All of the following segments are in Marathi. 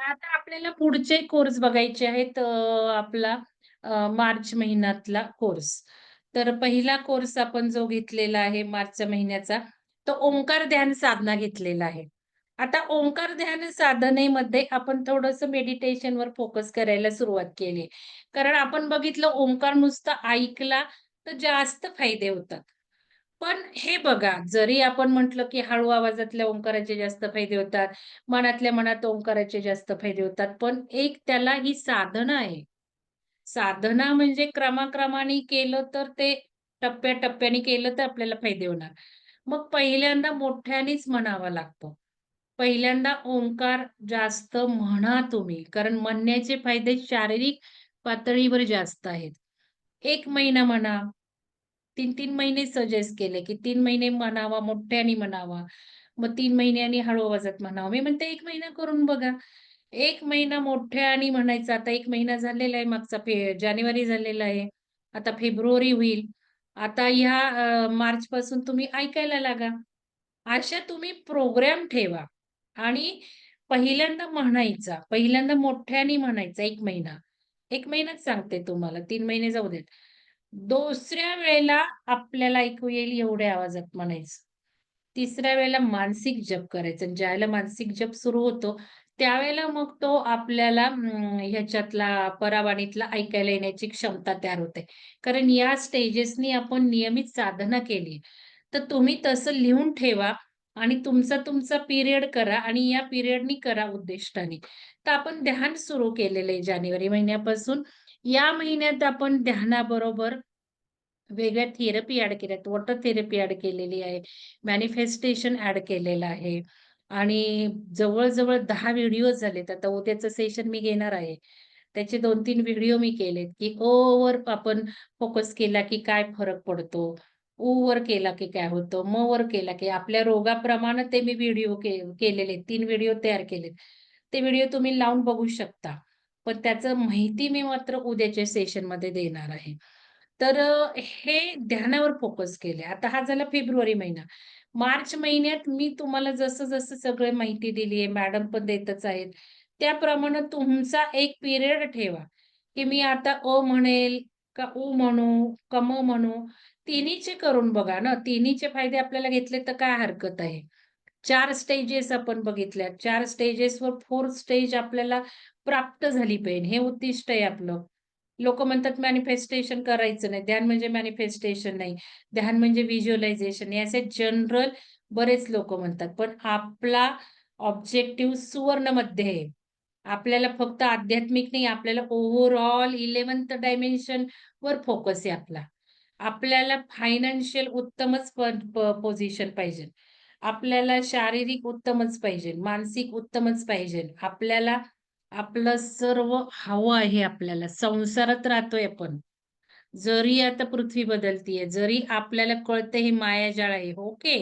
आता आपल्याला पुढचे कोर्स बघायचे आहेत आपला मार्च महिन्यातला कोर्स. तर पहिला कोर्स आपण जो घेतलेला आहे मार्च महिन्याचा, तो ओंकार ध्यान साधना घेतलेला आहे. आता ओंकार ध्यान साधनेमध्ये आपण थोडंसं मेडिटेशनवर फोकस करायला सुरुवात केली. कारण आपण बघितलं ओंकार नुसता ऐकला तर जास्त फायदे होतात. पण हे बघा, जरी आपण म्हटलं, की हळू आवाजातल्या ओंकाराचे जास्त फायदे होतात, मनातल्या मनात ओंकाराचे जास्त फायदे होतात. पण एक त्याला ही साधना आहे. साधना म्हणजे क्रमाक्रमाने केलं तर ते टप्प्या-टप्प्याने केलं तर आपल्याला फायदे होणार. मग पहिल्यांदा मोठ्यानेच म्हणावा लागतो. पहिल्यांदा ओंकार जास्त म्हणा तुम्ही. कारण म्हणण्याचे फायदे शारीरिक पातळीवर जास्त आहेत. एक महिना म्हणा. 3-3 महिने सजेस्ट केले, की तीन महिने म्हणावा, मोठ्याने म्हणावा. मग तीन महिन्यानी हळू आवाजात म्हणावं. मी म्हणते एक महिना करून बघा. एक महिना मोठ्याने म्हणायचा. आता एक महिना झालेला आहे. मागचा फे जानेवारी झालेला आहे. आता फेब्रुवारी होईल. आता ह्या मार्च पासून तुम्ही ऐकायला लागा. अशा तुम्ही प्रोग्राम ठेवा आणि पहिल्यांदा म्हणायचा. पहिल्यांदा मोठ्याने म्हणायचा एक महिना. एक महिनाच सांगते तुम्हाला. तीन महिने जाऊ देत. दुसऱ्या वेळेला आपल्याला ऐकू येईल एवढ्या आवाजात म्हणायचं. तिसऱ्या वेळेला मानसिक जप करायचं आणि ज्यावेळेला मानसिक जप सुरू होतो, त्यावेळेला मग तो आपल्याला ह्याच्यातला परावाणीतला ऐकायला येण्याची क्षमता तयार होते. कारण या स्टेजेसनी आपण नियमित साधना केली. तर तुम्ही तसं लिहून ठेवा आणि तुमचा तुमचा पिरियड करा आणि या पिरियडनी करा उद्दिष्टाने. तर आपण ध्यान सुरू केलेलं आहे जानेवारी महिन्यापासून. या महिन्यात आपण ध्यानाबरोबर वेगळ्या थेरपी ॲड केल्यात. वॉटर थेरपी ऍड केलेली आहे. मॅनिफेस्टेशन ऍड केलेलं आहे आणि जवळजवळ दहा व्हिडिओ झालेत. आता उद्याचं सेशन मी घेणार आहे. त्याचे 2-3 व्हिडिओ मी केलेत, की ओवर आपण फोकस केला, की काय फरक पडतो. ओवर केला, की काय होतं. मवर केला, की आपल्या रोगाप्रमाणे ते मी व्हिडिओ केलेले आहेत. 3 व्हिडिओ तयार केलेत. ते व्हिडिओ तुम्ही लावून बघू शकता. पण त्याचं माहिती मी मात्र उद्याच्या सेशनमध्ये देणार आहे. तर हे ध्यानावर फोकस केले. आता हा झाला फेब्रुवारी महिना. मार्च महिन्यात मी तुम्हाला जसं-जसं सगळं माहिती दिली आहे, मॅडम पण देतच आहेत. त्याप्रमाणे तुमचा एक पिरियड ठेवा, की मी आता अ म्हणेल का उ म्हणू का म म्हणू. तिन्हीचे करून बघा ना. तिन्हीचे फायदे आपल्याला घेतले तर काय हरकत आहे. चार स्टेजेस आपण बघितल्या. चार स्टेजेसवर फोर स्टेज आपल्याला प्राप्त झाली पाहिजे. हे उद्दिष्ट आहे आपलं. लोक म्हणतात मॅनिफेस्टेशन करायचं नाही. ध्यान म्हणजे मॅनिफेस्टेशन नाही. ध्यान म्हणजे व्हिज्युअलायझेशन असे जनरल बरेच लोक म्हणतात. पण आपला ऑब्जेक्टिव्ह सुवर्णमध्ये आहे. आपल्याला फक्त आध्यात्मिक नाही, आपल्याला ओव्हरऑल इलेव्हन्थ डायमेन्शन वर फोकस आहे आपला. आपल्याला फायनान्शियल उत्तमच पोझिशन पाहिजे. आपल्याला शारीरिक उत्तमच पाहिजे. मानसिक उत्तमच पाहिजे. आपल्याला आपलं सर्व हवं आहे आपल्याला. संसारात राहतोय आपण. जरी आता पृथ्वी बदलतीये, जरी आपल्याला कळतं हे मायाजाळ आहे. ओके,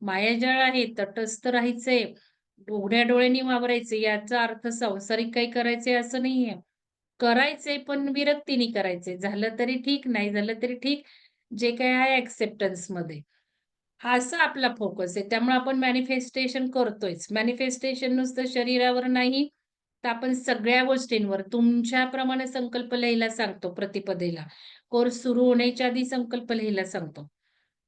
मायाजाळ आहे, तटस्थ राहायचंय, उघड्या डोळ्यांनी वावरायचं. याचा अर्थ संसारिक काही करायचंय असं नाहीये. करायचंय पण विरक्तीने करायचंय. झालं तरी ठीक, नाही झालं तरी ठीक. जे काही आहे ऍक्सेप्टन्समध्ये असा आपला फोकस आहे. त्यामुळे आपण मॅनिफेस्टेशन करतोयच. मॅनिफेस्टेशन नुसतं शरीरावर नाही, तर आपण सगळ्या गोष्टींवर तुमच्याप्रमाणे संकल्प लिहायला सांगतो प्रतिपदेला. कोर्स सुरू होण्याच्या आधी संकल्प लिहायला सांगतो.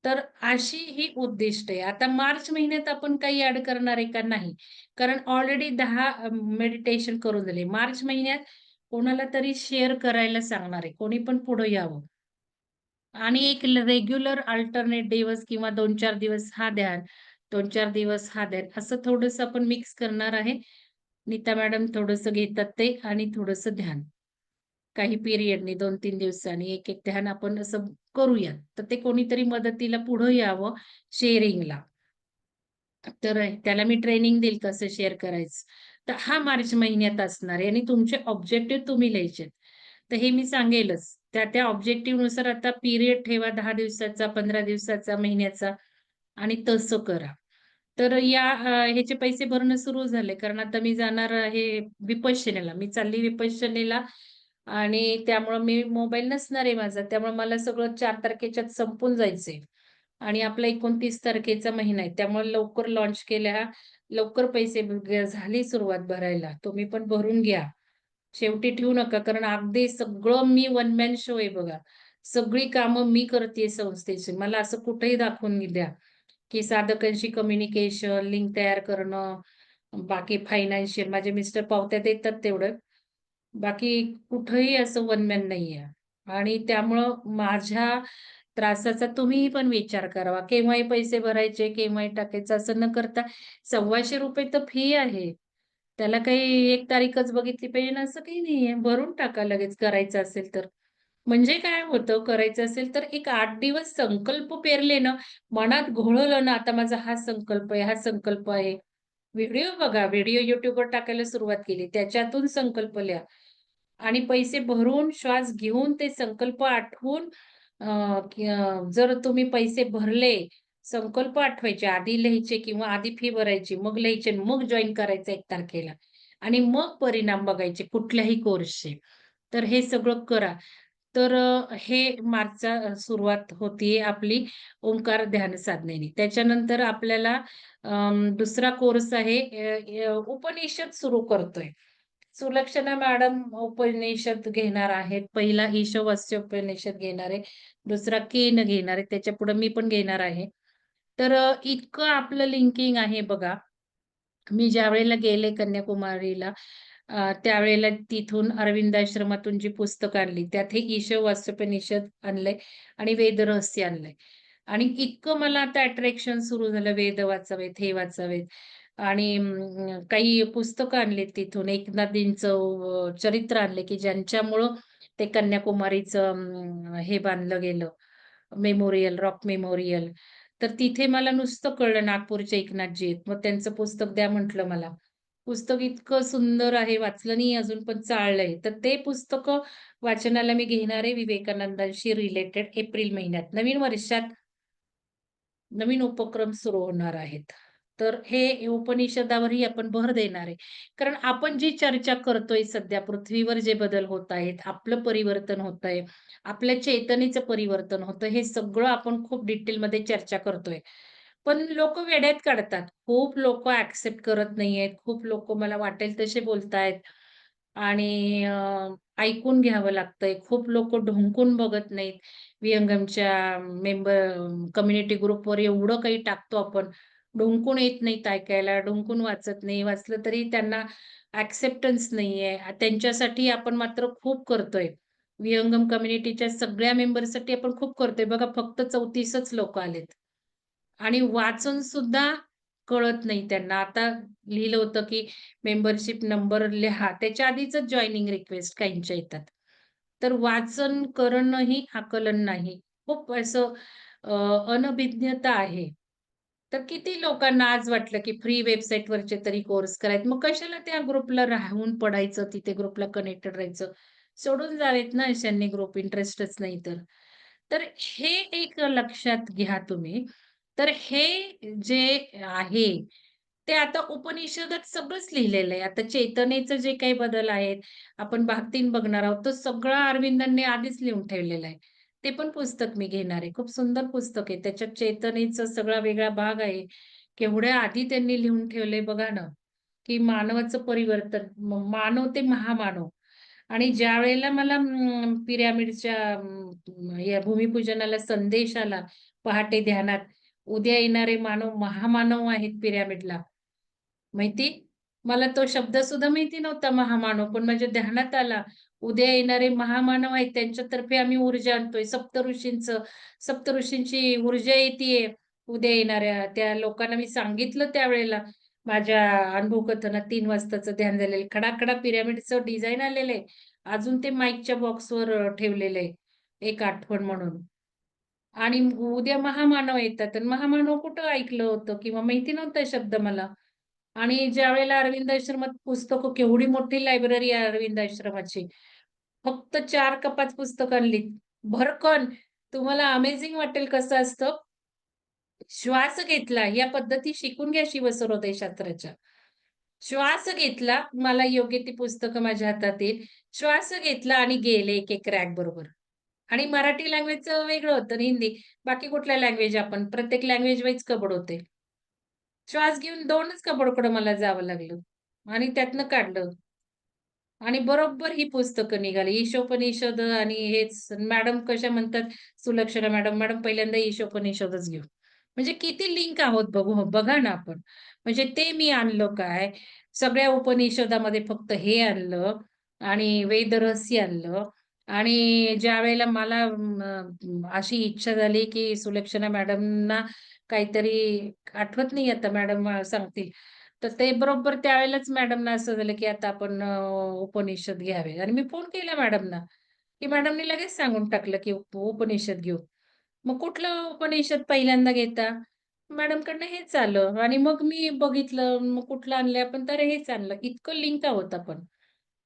तर अशी ही उद्दिष्ट आहे. आता मार्च महिन्यात आपण काही ऍड करणार आहे का? नाही. कारण ऑलरेडी दहा मेडिटेशन करून झाले. मार्च महिन्यात कोणाला तरी शेअर करायला सांगणार आहे. कोणी पण पुढे यावं. आणि एक रेग्युलर अल्टरनेट दिवस किंवा 2-4 दिवस हा ध्यान, 2-4 दिवस हा ध्यान, असं थोडस आपण मिक्स करणार आहे. नीता मॅडम थोडंसं घेतात ते आणि थोडंसं ध्यान. काही पिरियडनी 2-3 दिवसांनी एक-एक ध्यान आपण असं करूया. तर ते कोणीतरी मदतीला पुढं यावं शेअरिंगला. तर त्याला मी ट्रेनिंग देईल कसं शेअर करायचं. तर हा मार्च महिन्यात असणार आहे आणि तुमचे ऑब्जेक्टिव्ह तुम्ही लिहायचे तर हे मी सांगेलच. त्या त्या ऑब्जेक्टिव्हनुसार आता पिरियड ठेवा दहा दिवसाचा, 15 दिवसाचा, महिन्याचा आणि तसं करा. तर या ह्याचे पैसे भरणं सुरू झाले. कारण आता मी जाणार आहे विपश्यनेला. मी चालली विपश्यनेला आणि त्यामुळं मी मोबाईल नसणार आहे माझा. त्यामुळे मला सगळं चार तारखेच्यात संपून जायचंय. आणि आपला 29 तारखेचा महिना आहे. त्यामुळे लवकर लॉन्च केल्या, लवकर पैसे झाली सुरुवात भरायला. तुम्ही पण भरून घ्या. शेवटी ठेवू नका, कारण अगदी सगळं मी वन मॅन शो आहे बघा. सगळी कामं मी करतेय संस्थेची. मला असं कुठेही दाखवून द्या, की साधकांशी कम्युनिकेशन, लिंक तयार करणं, बाकी फायनान्शियल माझे मिस्टर पावत्या देतात तेवढं. बाकी कुठंही असं वनमॅन नाही नाहीये. आणि त्यामुळं माझ्या त्रासाचा तुम्हीही पण विचार करावा. केव्हाही पैसे भरायचे, केव्हाही टाकायचं असं न करता ₹1,200 तर फी आहे. त्याला काही एक तारीखच बघितली पाहिजे ना असं काही नाहीये. भरून टाका लगेच करायचं असेल तर. म्हणजे काय होतं करायचं असेल तर एक आठ दिवस संकल्प पेरले ना, मनात घोळवलं ना, आता माझा हा संकल्प आहे, हा संकल्प आहे. व्हिडिओ बघा, व्हिडिओ युट्यूबवर टाकायला सुरुवात केली. त्याच्यातून संकल्प लिहा आणि पैसे भरून, श्वास घेऊन ते संकल्प आठवून जर तुम्ही पैसे भरले, संकल्प आठवायचे, आधी लिहायचे किंवा आधी फी भरायची, मग लिहायचे आणि मग जॉईन करायचं एक तारखेला आणि मग परिणाम बघायचे कुठल्याही कोर्सचे. तर हे सगळं करा. तर हे मार्चचा सुरुवात होतीये आपली ओंकार ध्यान साधनेने. त्याच्यानंतर आपल्याला दुसरा कोर्स आहे उपनिषद सुरू करतोय. सुलक्षणा मॅडम उपनिषद घेणार आहेत. पहिला ईशवास्य उपनिषद घेणार आहे. दुसरा केन घेणार आहे. त्याच्यापुढे मी पण घेणार आहे. तर इतकं आपलं लिंकिंग आहे बघा. मी ज्या वेळेला गेले कन्याकुमारीला त्यावेळेला तिथून अरविंद आश्रमातून जी पुस्तकं आणली, त्यात हे वास्तुपनिषद आणलंय आणि वेदरहस्य आणलंय. आणि इतकं मला आता अट्रॅक्शन सुरू झालं, वेद वाचावेत, हे वाचावेत आणि काही पुस्तकं आणलीत तिथून. एकनाथींचं चरित्र आणले, की ज्यांच्यामुळं ते कन्याकुमारीचं हे बांधलं गेलं, मेमोरियल, रॉक मेमोरियल. तर तिथे मला नुसतं कळलं नागपूरचे एकनाथजी आहेत. मग त्यांचं पुस्तक द्या म्हटलं मला. पुस्तक इतकं सुंदर आहे, वाचलं नाही अजून पण चाळलंय. तर ते पुस्तक वाचनाला मी घेणार आहे विवेकानंदांशी रिलेटेड एप्रिल महिन्यात. नवीन वर्षात नवीन उपक्रम सुरू होणार आहेत. तर हे उपनिषदावरही आपण भर देणार आहे. कारण आपण जी चर्चा करतोय सध्या पृथ्वीवर जे बदल होत आहेत, आपलं परिवर्तन होतंय, आपल्या चेतनेचं परिवर्तन होतं, हे सगळं आपण खूप डिटेलमध्ये चर्चा करतोय. पण लोक वेड्यात काढतात. खूप लोक ऍक्सेप्ट करत नाहीयेत. खूप लोक मला वाटेल तसे बोलतायत आणि ऐकून घ्यावं लागतंय. खूप लोक ढोंकून बघत नाहीत. विहंगमच्या मेंबर कम्युनिटी ग्रुपवर एवढं काही टाकतो आपण. डोंकून येत नाहीत ऐकायला, ढुंकून वाचत नाही. वाचलं तरी त्यांना ऍक्सेप्टन्स नाहीये. त्यांच्यासाठी आपण मात्र खूप करतोय. विहंगम कम्युनिटीच्या सगळ्या मेंबरसाठी आपण खूप करतोय. बघा फक्त चौतीसच लोक आलेत. आणि वाचून सुद्धा कळत नाही त्यांना. आता लिहिलं होतं, की मेंबरशिप नंबर लिहा. त्याच्या आधीच जॉइनिंग रिक्वेस्ट काहींच्या येतात. तर वाचन करणंही आकलन नाही. खूप असं अनभिज्ञता आहे. तर किती लोकांना आज वाटलं, की फ्री वेबसाईटवरचे तरी कोर्स करायचे. मग कशाला त्या ग्रुपला राहून पडायचं, तिथे ग्रुपला कनेक्टेड राहायचं. सोडून जावेत ना अशांनी ग्रुप इंटरेस्टच नाही तर. तर हे एक लक्षात घ्या तुम्ही. तर हे जे आहे, ते आता उपनिषदात सगळंच लिहिलेलं आहे. आता चेतनेचं जे काही बदल आहेत, आपण भागतीन बघणार आहोत, तो सगळा अरविंदांनी आधीच लिहून ठेवलेला आहे. ते पण पुस्तक मी घेणार आहे. खूप सुंदर पुस्तक आहे. त्याच्यात चेतनेचा सगळा वेगळा भाग आहे. केवढ्या आधी त्यांनी लिहून ठेवलंय बघा ना, की मानवाचं परिवर्तन, मानव ते महामानव. आणि ज्या वेळेला मला पिरामिडच्या या भूमिपूजनाला संदेश आला पहाटे ध्यानात, उद्या येणारे मानव महामानव आहेत पिरॅमिडला. माहिती? मला तो शब्द सुद्धा माहिती नव्हता महामानव, पण माझ्या ध्यानात आला. उद्या येणारे महामानव आहेत त्यांच्यातर्फे आम्ही ऊर्जा आणतोय. सप्तऋषींचं सप्तऋषींची ऊर्जा येते उद्या येणाऱ्या. त्या लोकांना मी सांगितलं त्यावेळेला माझ्या अनुभव कथनात तीन वाजताचं ध्यान झालेलं. खडाखडा पिरॅमिडचं डिझाईन आलेलं आहे. अजून ते माईकच्या बॉक्सवर ठेवलेलं आहे. एक आठवण म्हणून. आणि उद्या महामानव येतात आणि महामानव कुठं ऐकलं होतं किंवा माहिती नव्हता शब्द मला. आणि ज्यावेळेला अरविंद आश्रमात पुस्तकं केवढी मोठी लायब्ररी आहे अरविंद आश्रमाची. फक्त चार कपाच पुस्तकं आणलीत. भरकन. तुम्हाला अमेझिंग वाटेल कसं असतं. श्वास घेतला, या पद्धती शिकून घ्या शिवसरोदय शास्त्राच्या. श्वास घेतला, मला योग्य ती पुस्तकं माझ्या हातात येईल. श्वास घेतला आणि गेले एक-एक रॅक बरोबर. आणि मराठी लँग्वेजचं वेगळं होतं आणि हिंदी. बाकी कुठल्या लँग्वेज आपण प्रत्येक लँग्वेज वाईज कबड होते. श्वास घेऊन दोनच कबडकडं मला जावं लागलं आणि त्यातनं काढलं. आणि बरोबर ही पुस्तकं निघाली. ईशोपनिषद आणि हेच मॅडम कशा म्हणतात, सुलक्षणा मॅडम, "मॅडम पहिल्यांदा ईशोपनिषदच घेऊ." म्हणजे किती लिंक आहोत बघू बघा ना आपण. म्हणजे ते मी आणलं काय, सगळ्या उपनिषदामध्ये फक्त हे आणलं आणि वेदरहस्य आणलं आणि ज्यावेळेला मला अशी इच्छा झाली, की सुलक्षणा मॅडमना काहीतरी आठवत नाही आता मॅडम सांगतील. तर ते बरोबर त्यावेळेलाच मॅडमना असं झालं, की आता आपण उपनिषद घ्यावे आणि मी फोन केला मॅडमना, की मॅडमनी लगेच सांगून टाकलं, की उपनिषद घेऊ. मग कुठलं उपनिषद पहिल्यांदा घेता? मॅडमकडनं हेच आलं आणि मग मी बघितलं, मग कुठलं आणलं आपण? तर हेच आणलं. इतकं लिंक आहोत आपण.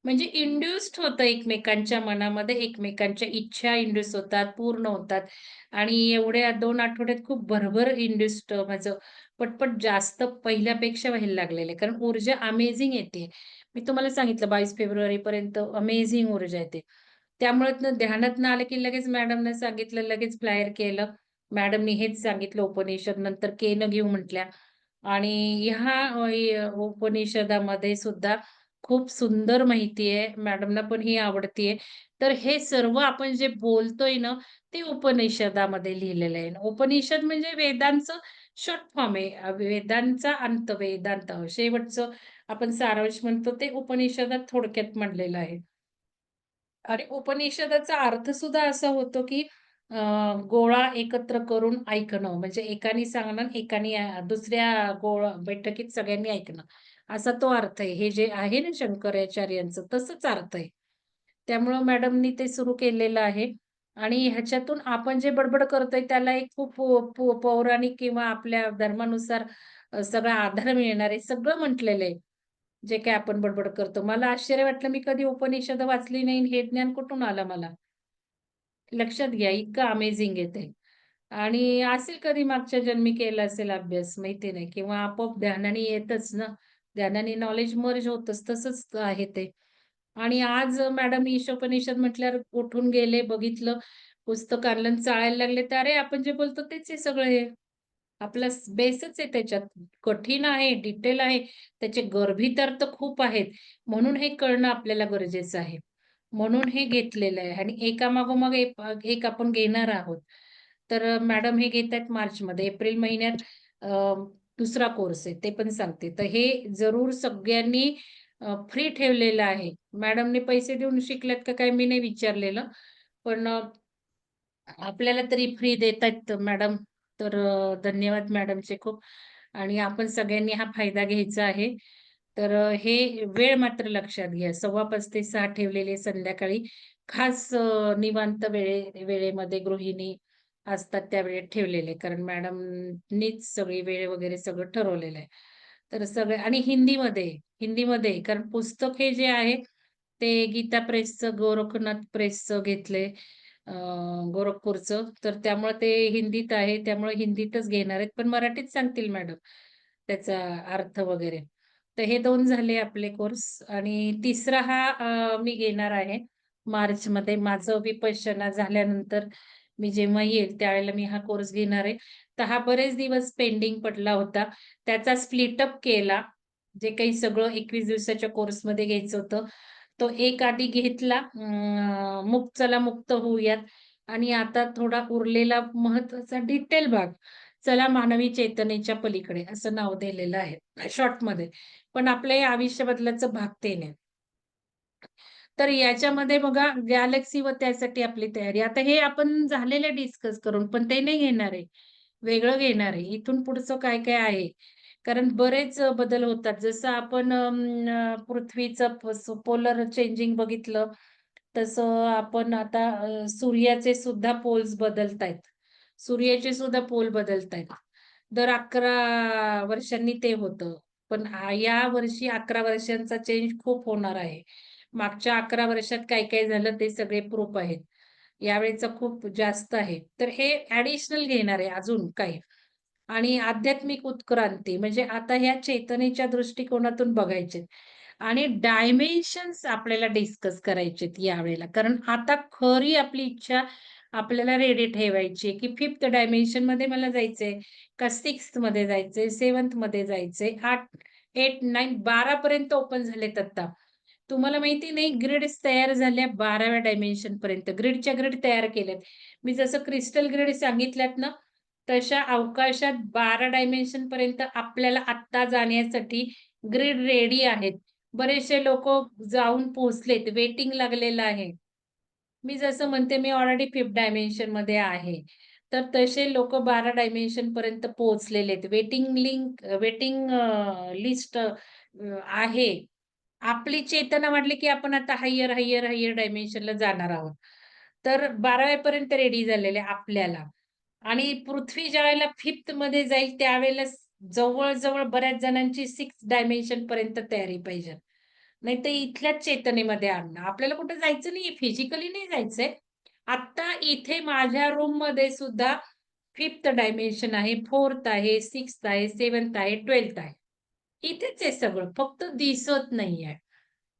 म्हणजे इंड्युस्ड होतं एकमेकांच्या मनामध्ये, एकमेकांच्या इच्छा इंड्युस होतात, पूर्ण होतात आणि एवढ्या दोन आठवड्यात खूप भरभर इंड्युस्ड माझं पटपट जास्त पहिल्यापेक्षा व्हायला लागलेलं आहे. कारण ऊर्जा अमेझिंग येते. मी तुम्हाला सांगितलं बावीस फेब्रुवारी पर्यंत अमेझिंग ऊर्जा येते. त्यामुळे न आलं, की लगेच मॅडमने सांगितलं, लगेच फ्लायर केलं. मॅडमनी हेच सांगितलं उपनिषद नंतर केनं घेऊ म्हटल्या आणि ह्या उपनिषदामध्ये सुद्धा खूप सुंदर माहिती आहे. मॅडमना पण ही आवडतीये. तर हे सर्व आपण जे बोलतोय ना, ते उपनिषदामध्ये लिहिलेलं आहे. उपनिषद म्हणजे वेदांचं शॉर्ट फॉर्म आहे. वेदांचा अंत, वेदांत शेवटचं आपण सारांश म्हणतो ते उपनिषदात थोडक्यात मांडलेलं आहे. आणि उपनिषदाचा अर्थ सुद्धा असा होतो, की गोळा एकत्र करून ऐकणं. म्हणजे एकानी सांगणं, एकाने दुसऱ्या गोळा बैठकीत सगळ्यांनी ऐकणं. असा तो अर्थ आहे. हे जे आहे ना शंकराचार्यांचं तसंच अर्थ आहे. त्यामुळं मॅडमनी ते सुरू केलेलं आहे आणि ह्याच्यातून आपण जे बडबड करतोय त्याला एक खूप पौराणिक किंवा आपल्या धर्मानुसार सगळा आधार मिळणार आहे. सगळं म्हटलेलं आहे. जे काय आपण बडबड करतो. मला आश्चर्य वाटलं मी कधी उपनिषद वाचली नाही हे ज्ञान कुठून आलं मला? लक्षात घ्या, इतकं अमेझिंग येते आणि असेल कधी मागच्या जन्मी केला असेल अभ्यास माहिती नाही किंवा आपोआप ध्यानाने येतच ना. ज्ञानाने नॉलेज मर्ज होतच तसंच आहे ते. आणि आज मॅडम ईशोपनिषद म्हटल्यावर उठून गेले, बघितलं, पुस्तक आणलं चाळायला लागले, तर अरे आपण जे बोलतो तेच आहे सगळं हे. आपला बेसच आहे त्याच्यात. कठीण आहे, डिटेल आहे. त्याचे गर्भितार्थ खूप आहेत. म्हणून हे कळणं आपल्याला गरजेचं आहे. म्हणून हे घेतलेलं आहे आणि एकामागोमाग एक एक आपण घेणार आहोत. तर मॅडम हे घेतायत मार्चमध्ये. एप्रिल महिन्यात दुसरा कोर्स आहे ते पण सांगते. तर हे जरूर सगळ्यांनी फ्री ठेवलेलं आहे. मॅडमने पैसे देऊन शिकल्यात का काय मी नाही विचारलेलं. पण आपल्याला तरी फ्री देतायत मॅडम. तर धन्यवाद मॅडमचे खूप आणि आपण सगळ्यांनी हा फायदा घ्यायचा आहे. तर हे वेळ मात्र लक्षात घ्या. 5:15 ते सहा ठेवलेले संध्याकाळी. खास निवांत वेळे वेळेमध्ये गृहिणी असतात त्या वेळेत ठेवलेले. कारण मॅडमनीच सगळी वेळ वगैरे सगळं ठरवलेलं आहे. तर सगळे आणि हिंदीमध्ये, हिंदीमध्ये कारण पुस्तक हे जे आहे ते गीता प्रेसचं, गोरखनाथ प्रेसचं घेतले गोरखपूरचं. तर त्यामुळे ते हिंदीत आहे. त्यामुळे हिंदीतच घेणार आहेत. पण मराठीत सांगतील मॅडम त्याचा अर्थ वगैरे. तर हे दोन झाले आपले कोर्स आणि तिसरा हा मी घेणार आहे मार्चमध्ये. माझं विपश्यना झाल्यानंतर मी जेव्हा येईल त्यावेळेला मी हा कोर्स घेणार आहे. तर हा बरेच दिवस पेंडिंग पडला होता. त्याचा स्प्लिटअप केला. जे काही सगळं 21 दिवसाच्या कोर्समध्ये घ्यायचं होतं. तो एक आधी घेतला मुक्त मुक चला मुक्त होऊयात आणि आता थोडा उरलेला महत्त्वाचा डिटेल भाग, चला मानवी चेतनेच्या पलीकडे असं नाव दिलेलं आहे शॉर्टमध्ये. पण आपल्या या आयुष्य बदलाचं भाग ते नाही तर याच्यामध्ये बघा गॅलेक्सी व त्यासाठी आपली तयारी. आता हे आपण झालेले डिस्कस करून, पण ते नाही घेणार आहे. वेगळं घेणार आहे. इथून पुढचं काय-काय आहे. कारण बरेच बदल होतात. जसं आपण पृथ्वीचं पोलर चेंजिंग बघितलं, तसं आपण आता सूर्याचे सुद्धा पोल्स बदलतायत. सूर्याचे सुद्धा पोल बदलतायत. दर 11 वर्षांनी ते होतं. पण या वर्षी 11 वर्षांचा चेंज खूप होणार आहे. मागच्या 11 वर्षात काय-काय झालं ते सगळे प्रूफ आहेत. यावेळेचं खूप जास्त आहे. तर हे ऍडिशनल घेणार आहे अजून काही. आणि आध्यात्मिक उत्क्रांती म्हणजे आता ह्या चेतनेच्या दृष्टिकोनातून बघायचे. आणि डायमेन्शन्स आपल्याला डिस्कस करायचे यावेळेला. कारण आता खरी आपली इच्छा आपल्याला रेडी ठेवायची की फिफ्थ डायमेन्शनमध्ये मला जायचंय का सिक्स्थमध्ये जायचंय, सेवन्थमध्ये जायचंय, 8, 8, 9, 12 पर्यंत ओपन झालेत आता. तुम्हाला माहिती नाही ग्रिड्स तयार झाल्या 12व्या डायमेन्शन पर्यंत. ग्रिडच्या ग्रिड तयार केल्यात. मी जसं क्रिस्टल ग्रिड सांगितल्यात ना, तशा अवकाशात 12 डायमेन्शन पर्यंत आपल्याला आत्ता जाण्यासाठी ग्रिड रेडी आहेत. बरेचसे लोक जाऊन पोहोचलेत, वेटिंग लागलेलं आहे. मी जसं म्हणते मी ऑलरेडी फिफ्थ डायमेन्शनमध्ये आहे. तर तसे लोक बारा डायमेन्शन पर्यंत पोहोचलेले आहेत. वेटिंग लिंक वेटिंग लिस्ट आहे. आपली चेतना वाटली की आपण आता हायर, हायर, हायर डायमेन्शनला जाणार आहोत. तर बारावेपर्यंत रेडी झालेले आपल्याला आणि पृथ्वी ज्यावेळेला फिफ्थमध्ये जाईल त्यावेळेला जवळ-जवळ बऱ्याच जणांची सिक्स डायमेन्शन पर्यंत तयारी पाहिजे. नाहीतर इथल्याच चेतनेमध्ये आणणं. आपल्याला कुठं जायचं नाही फिजिकली नाही जायचंय. आत्ता इथे माझ्या रूममध्ये सुद्धा फिफ्थ डायमेन्शन आहे, फोर्थ आहे, सिक्स्थ आहे, सेवन्थ आहे, 12th आहे. इथेच आहे सगळं, फक्त दिसत नाहीये.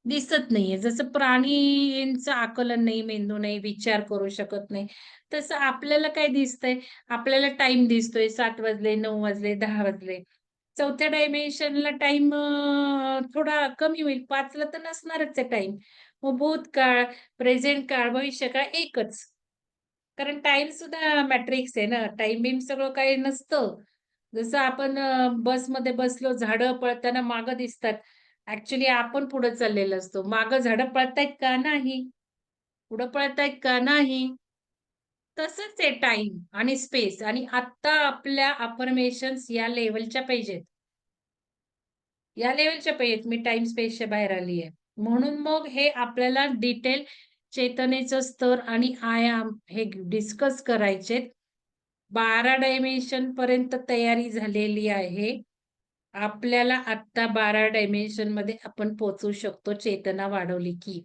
दिसत नाहीये. जसं प्राणींचं आकलन नाही, मेंदू नाही, विचार करू शकत नाही. तसं आपल्याला काय दिसतंय? आपल्याला टाइम दिसतोय सात वाजले, नऊ वाजले, दहा वाजले. चौथ्या डायमेन्शनला टाइम थोडा कमी होईल. पाचला तर नसणारच आहे टाइम मग भूतकाळ, प्रेझेंट काळ, भविष्यकाळ एकच. कारण टाइम सुद्धा मॅट्रिक्स आहे ना. टाइम बीम सगळं काही नसतं. जसं आपण बसमध्ये बसलो, झाडं पळताना मागं दिसतात. ऍक्च्युली आपण पुढे चाललेलो असतो. मागं झाडं पळतायत का? नाही. पुढं पळतायत का? नाही. तसंच आहे टाइम आणि स्पेस आणि आत्ता आपल्या अफर्मेशन्स या लेवलच्या पाहिजेत. या लेवलच्या पाहिजेत. मी टाइम स्पेसच्या बाहेर आली आहे. म्हणून मग हे आपल्याला डिटेल चेतनेचं स्तर आणि आयाम हे डिस्कस करायचेत. 12 डायमेन्शन पर्यंत तयारी झालेली आहे. आपल्याला आत्ता 12 डायमेन्शनमध्ये आपण पोचू शकतो चेतना वाढवली की.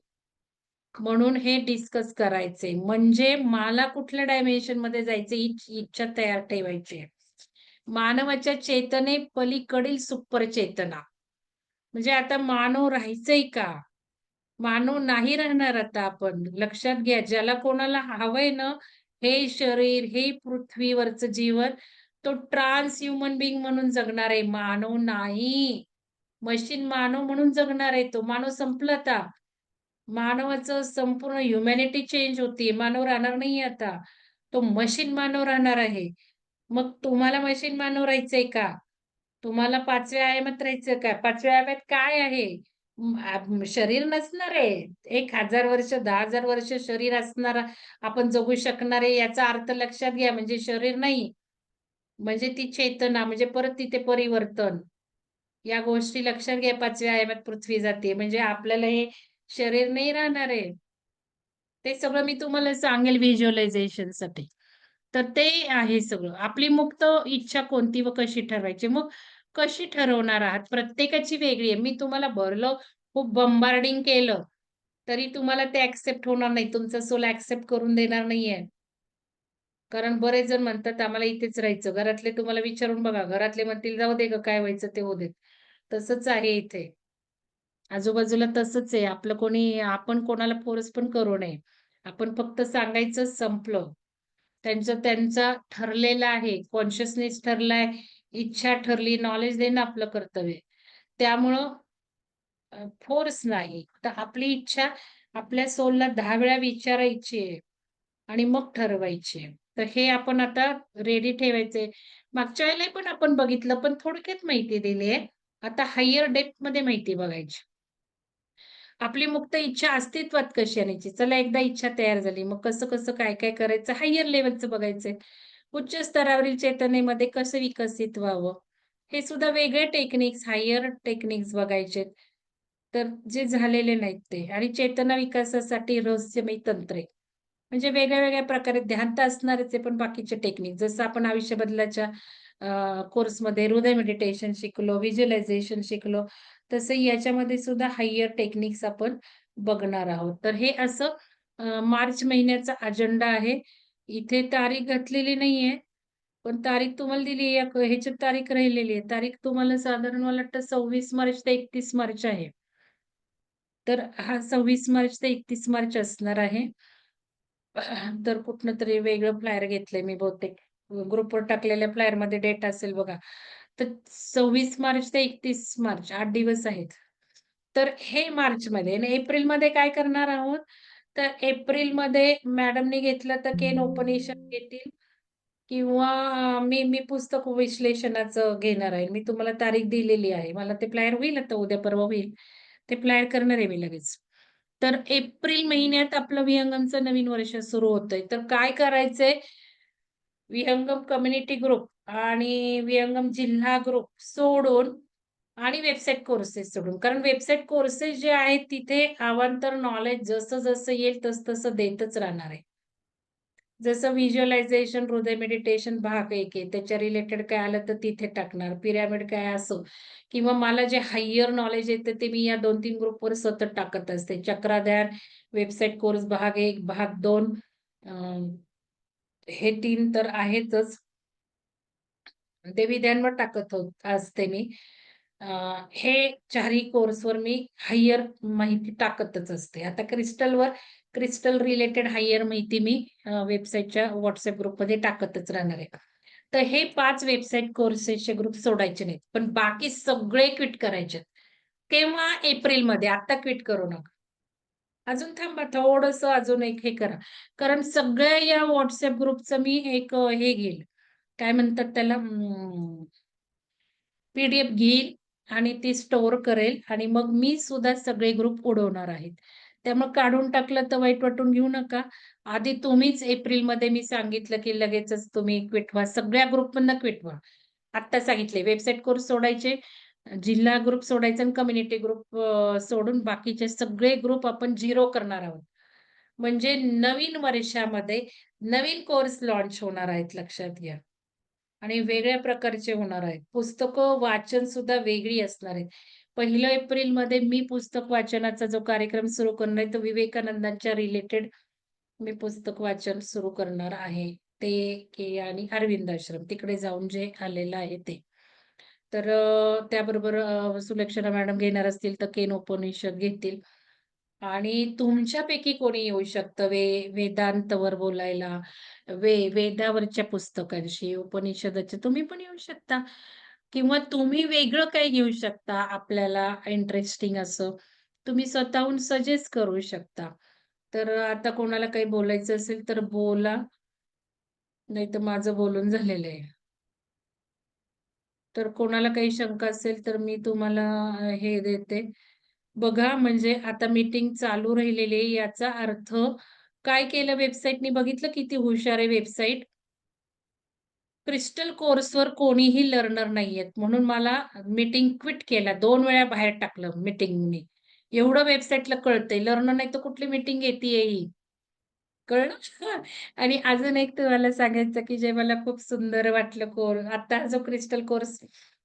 म्हणून हे डिस्कस करायचे म्हणजे मला कुठल्या डायमेन्शनमध्ये जायचं जायचे इच्छा तयार ठेवायची आहे. मानवाच्या चेतने पलीकडील सुपर चेतना. म्हणजे आता मानव राहायचंय का? मानव नाही राहणार आता आपण. लक्षात घ्या ज्याला कोणाला हवंय ना, हे शरीर, हे पृथ्वीवरचं जीवन तो ट्रान्स ह्युमन बिंग म्हणून जगणार आहे. मानव नाही. मशीन मानव म्हणून जगणार आहे तो. मानव संपला आता. मानवाचं संपूर्ण ह्युमॅनिटी चेंज होती मानव राहणार नाहीये आता. तो मशीन मानव राहणार आहे. मग तुम्हाला मशीन मानव राहायचंय का? तुम्हाला पाचव्या आयामात राहायचं का? पाचव्या आयामात काय आहे? शरीर नसणार आहे. 1000 वर्ष, दहा हजार वर्ष शरीर असणार आपण जगू शकणार आहे याचा अर्थ लक्षात घ्या. म्हणजे शरीर नाही. म्हणजे ती चेतना म्हणजे परत तिथे परिवर्तन. या गोष्टी लक्षात घ्या पाचव्या आयामात पृथ्वी जाते. म्हणजे आपल्याला हे शरीर नाही राहणार आहे. ते सगळं मी तुम्हाला सांगेल व्हिज्युअलायझेशनसाठी. तर ते आहे सगळं. आपली मुक्त इच्छा कोणती व कशी ठरवायची? मग कशी ठरवणार आहात? प्रत्येकाची वेगळी आहे. मी तुम्हाला भरलं, खूप बंबार्डिंग केलं, तरी तुम्हाला ते ऍक्सेप्ट होणार नाही. तुमचा सोल ऍक्सेप्ट करून देणार नाहीये. कारण बरेच जण म्हणतात आम्हाला इथेच राहायचं. घरातले तुम्हाला विचारून बघा. घरातले म्हणतील जाऊ दे ग काय व्हायचं ते होऊ देत. तसंच आहे इथे. आजूबाजूला तसंच आहे. आपलं कोणी आपण कोणाला फोर्स पण करू नये. आपण फक्त सांगायचं संपलं. त्यांचं त्यांचा ठरलेला आहे. कॉन्शियसनेस ठरलाय, इच्छा ठरली, नॉलेज देणं आपलं कर्तव्य त्यामुळं फोर्स नाही. तर आपली इच्छा आपल्या सोलला दहा वेळा विचारायची आहे आणि मग ठरवायची आहे. तर हे आपण आता रेडी ठेवायचे मागच्या वेळेला पण आपण बघितलं, पण थोडक्यात माहिती दिली आहे. आता हायर डेप्थमध्ये माहिती बघायची. आपली मुक्त इच्छा अस्तित्वात कशी आणायची? चला एकदा इच्छा तयार झाली. मग कसं-कसं, काय-काय करायचं? हायर लेवलचं बघायचंय. उच्च स्तरावरील चेतनेमध्ये कसं विकसित व्हावं? हे सुद्धा वेगळे टेक्निक्स, हायर टेक्निक्स बघायचे तर जे झालेले नाहीत ते आणि चेतना विकासासाठी रहस्यमय तंत्रे. म्हणजे वेगळ्या-वेगळ्या प्रकारे ध्यान तर असणारच आहे, पण बाकीचे टेक्निक जसं आपण आयुष्य बदलाच्या कोर्समध्ये हृदय मेडिटेशन शिकलो, व्हिज्युअलायझेशन शिकलो, तसं याच्यामध्ये सुद्धा हायर टेक्निक्स आपण बघणार आहोत. तर हे असं मार्च महिन्याचा अजेंडा आहे. इथे तारीख घातलेली नाहीये. पण तारीख तुम्हाला दिली आहे. ह्याच्यात तारीख राहिलेली आहे. तारीख तुम्हाला साधारण मला वाटतं 26 मार्च ते 31 मार्च आहे. तर हा 26 मार्च ते 31 मार्च असणार आहे. तर कुठनं तरी वेगळं फ्लायर घेतलंय मी बहुतेक. ग्रुपवर टाकलेल्या फ्लायरमध्ये डेट असेल बघा. तर 26 मार्च ते 31 मार्च आठ दिवस आहेत. तर हे मार्चमध्ये आणि एप्रिलमध्ये काय करणार आहोत? तर एप्रिलमध्ये मॅडमनी घेतलं तर केन ओपनेशन घेतील किंवा मी मी पुस्तक विश्लेषणाचं घेणार आहे. मी तुम्हाला तारीख दिलेली आहे. मला ते फ्लायर होईल आता उद्या परवा होईल. ते फ्लायर करणार आहे मी लगेच. तर एप्रिल महिन्यात आपलं विहंगमचं नवीन वर्ष सुरू होतंय. तर काय करायचंय? विहंगम कम्युनिटी ग्रुप आणि विहंगम जिल्हा ग्रुप सोडून आणि वेबसाईट कोर्सेस सोडून. कारण वेबसाईट कोर्सेस जे आहेत तिथे अवांतर नॉलेज जसं-जसं येईल तस तसं देतच राहणार आहे. जसं व्हिज्युअलायझेशन, हृदय मेडिटेशन भाग एक आहे. त्याच्या रिलेटेड काय आलं तर तिथे टाकणार. पिरॅमिड काय असो किंवा मला जे हायर नॉलेज येतं ते मी या 2-3 ग्रुपवर सतत टाकत असते. चक्राध्यान, वेबसाईट कोर्स भाग एक भाग दोन हे तीन तर आहेतच. देवीद्यांवर टाकत होत असते मी. हे चारही कोर्सवर मी हायर माहिती टाकतच असते. आता क्रिस्टलवर क्रिस्टल रिलेटेड हायर माहिती मी वेबसाईटच्या व्हॉट्सअप ग्रुपमध्ये टाकतच राहणार आहे. तर हे पाच वेबसाईट कोर्सेसचे ग्रुप सोडायचे नाहीत. पण बाकी सगळे क्विट करायचे. केव्हा? एप्रिलमध्ये. आता क्विट करू नका. अजून थांबा थोडस अजून एक हे करा. कारण सगळ्या या व्हॉट्सअप ग्रुपचं मी एक हे घेईल. काय म्हणतात त्याला पीडीएफ घेईल आणि ती स्टोअर करेल आणि मग मी सुद्धा सगळे ग्रुप उडवणार आहेत. त्यामुळे काढून टाकलं तर वाईट वाटून घेऊ नका. आधी तुम्हीच एप्रिलमध्ये मी सांगितलं, की लगेचच तुम्ही क्विट व्हा. सगळ्या ग्रुपमधनं क्विट व्हा. आत्ता सांगितले वेबसाईट कोर्स सोडायचे, जिल्हा ग्रुप सोडायचा आणि कम्युनिटी ग्रुप सोडून बाकीचे सगळे ग्रुप आपण झिरो करणार आहोत. म्हणजे नवीन वर्षामध्ये नवीन कोर्स लॉन्च होणार आहेत लक्षात घ्या. आणि वेगळ्या प्रकारचे होणार आहेत. पुस्तकं वाचन सुद्धा वेगळी असणार आहेत. 1 एप्रिलमध्ये मी पुस्तक वाचनाचा जो कार्यक्रम सुरू करणार आहे, तो विवेकानंदांच्या रिलेटेड मी पुस्तक वाचन सुरू करणार आहे. ते के आणि अरविंद आश्रम तिकडे जाऊन जे आलेलं आहे ते. तर त्याबरोबर सुलक्षणा मॅडम घेणार असतील तर केन उपनिषद घेतील. आणि तुमच्यापैकी कोणी येऊ शकतं वे वेदांतवर बोलायला, वे वेदावरच्या पुस्तकांशी, उपनिषदाच्या तुम्ही पण येऊ शकता किंवा तुम्ही वेगळं काही घेऊ शकता आपल्याला इंटरेस्टिंग असं. तुम्ही स्वतःहून सजेस्ट करू शकता. तर आता कोणाला काही बोलायचं असेल तर बोला. नाही तर माझं बोलून झालेलं आहे. तर कोणाला काही शंका असेल तर मी तुम्हाला हे देते. बघा म्हणजे आता मीटिंग चालू राहिलेली आहे याचा अर्थ काय केलं वेबसाईटनी बघितलं किती हुशार आहे वेबसाईट? क्रिस्टल कोर्सवर कोणीही लर्नर नाहीयेत म्हणून मला मीटिंग क्विट केला. दोन वेळा बाहेर टाकलं मीटिंगने एवढं वेबसाईटला कळतंय. लर्नर नाही तर कुठली मीटिंग येते ही? कळलं? आणि अजून एक तुम्हाला सांगायचं, की जे मला खूप सुंदर वाटलं कोर्स आता जो क्रिस्टल कोर्स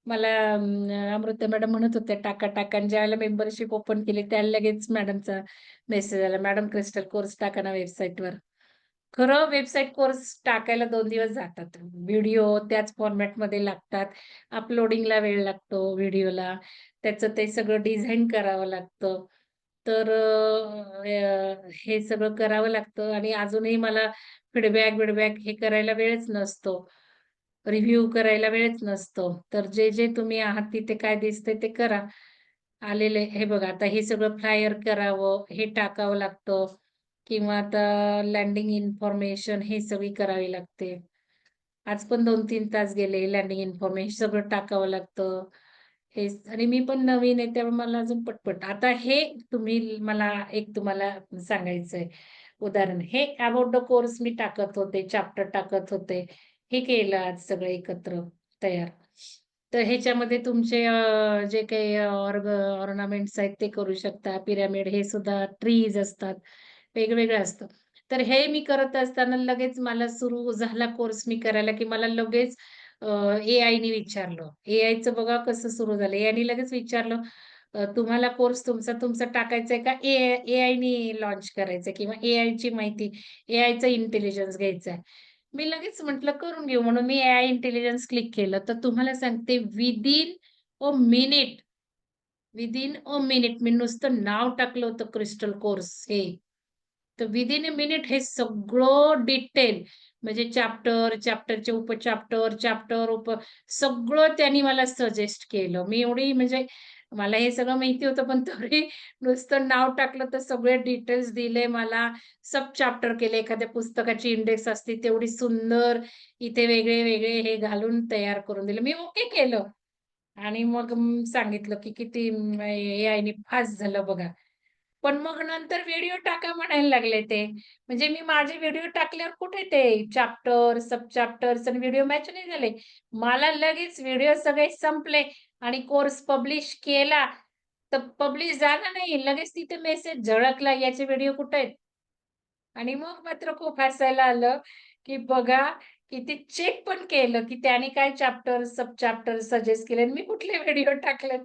मला अमृत अमृता मॅडम म्हणत होत्या, "टाका, टाका." आणि ज्यावेळेला मेंबरशिप ओपन केली, त्याला लगेच मॅडमचा मेसेज आला, "मॅडम क्रिस्टल कोर्स टाका ना वेबसाईटवर." खरं वेबसाईट कोर्स टाकायला दोन दिवस जातात. व्हिडिओ त्याच फॉर्मॅटमध्ये लागतात. अपलोडिंगला वेळ लागतो व्हिडिओला. त्याचं ते सगळं डिझाईन करावं लागतं. तर हे सगळं करावं लागतं आणि अजूनही मला फीडबॅक-बिडबॅक हे करायला वेळच नसतो. रिव्ह्यू करायला वेळच नसतो. तर जे-जे तुम्ही आहात तिथे काय दिसतंय ते करा. आलेले हे बघा आता हे सगळं फ्लायर करावं, हे टाकावं लागतं किंवा आता लँडिंग इन्फॉर्मेशन हे सगळी करावी लागते. आज पण 2-3 तास गेले लँडिंग इन्फॉर्मेशन सगळं टाकावं लागतं. हे आणि मी पण नवीन आहे त्यामुळे मला अजून पटपट. आता हे तुम्ही मला एक तुम्हाला सांगायचंय उदाहरण. हे अबाउट द कोर्स मी टाकत होते, चॅप्टर टाकत होते. हे केलं आज सगळं एकत्र तयार. तर ह्याच्यामध्ये तुमचे जे काही ऑर्ग ऑर्नामेंट्स आहेत ते करू शकता. पिरॅमिड हे सुद्धा ट्रीज असतात. वेगवेगळं असतं. तर हे मी करत असताना लगेच मला सुरू झाला कोर्स मी करायला, की मला लगेच ए आयने विचारलं. एआयचं बघा कसं सुरू झालं. एआयनी लगेच विचारलं, "तुम्हाला कोर्स तुमचा तुमचा टाकायचा आहे का ए एआयनी लॉन्च करायचा किंवा ए आयची माहिती, एआयचं इंटेलिजन्स घ्यायचा आहे?" मी लगेच म्हटलं करून घेऊ म्हणून मी एआय इंटेलिजन्स क्लिक केलं. तर तुम्हाला सांगते within a minute within a minute मी नुसतं नाव टाकलं होतं क्रिस्टल कोर्स हे. तर विदिन अ मिनिट हे सगळं डिटेल म्हणजे चॅप्टर, चॅप्टरचे उपचॅप्टर, चॅप्टर उप सगळं त्यांनी मला सजेस्ट केलं. मी एवढी म्हणजे मला हे सगळं माहिती होतं, पण तरी नुसतं नाव टाकलं तर सगळे डिटेल्स दिले मला. सब चॅप्टर केले. एखाद्या पुस्तकाची इंडेक्स असते तेवढी सुंदर इथे वेगळे-वेगळे हे घालून तयार करून दिलं. मी ओके केलं. आणि मग सांगितलं की किती हे एआयने फास्ट झालं बघा. पण मग नंतर व्हिडिओ टाका म्हणायला लागले ते. म्हणजे मी माझे व्हिडिओ टाकल्यावर कुठे ते चॅप्टर, सब चॅप्टर्स आणि व्हिडिओ मॅच नाही झाले. मला लगेच व्हिडिओ सगळे संपले आणि कोर्स पब्लिश केला. तर पब्लिश झाला नाही. लगेच तिथे मेसेज झळकला, याचे व्हिडिओ कुठे आहेत? आणि मग मात्र खूप हसायला आलं, की बघा किती चेक पण केलं, की त्याने काय चॅप्टर, सब चॅप्टर सजेस्ट केले आणि मी कुठले व्हिडिओ टाकले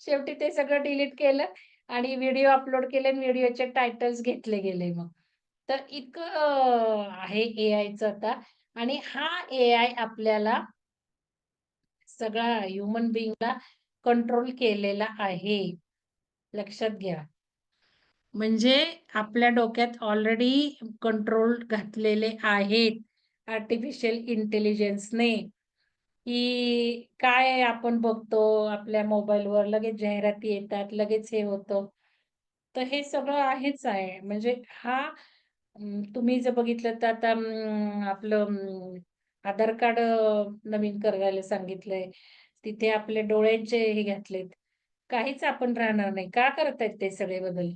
शेवटी ते सगळं डिलीट केलं आणि व्हिडिओ अपलोड केले आणि व्हिडिओचे टायटल्स घेतले गेले मग. तर इतकं आहे ए आयचं आता आणि हा ए आय आपल्याला सगळा ह्युमन बिईंगला कंट्रोल केलेला आहे. लक्षात घ्या. म्हणजे आपल्या डोक्यात ऑलरेडी कंट्रोल घातलेले आहेत आर्टिफिशियल इंटेलिजन्सने, की काय आपण बघतो आपल्या मोबाईलवर लगेच जाहिराती येतात, लगेच हे होतं. तर हे सगळं आहेच आहे. म्हणजे हा अं, तुम्ही जर बघितलं तर आता अं, आपलं अं, आधार कार्ड नवीन करायला सांगितलंय. तिथे आपले डोळ्यांचे हे घातलेत. काहीच आपण राहणार नाही. का करतायत ते सगळे बदल?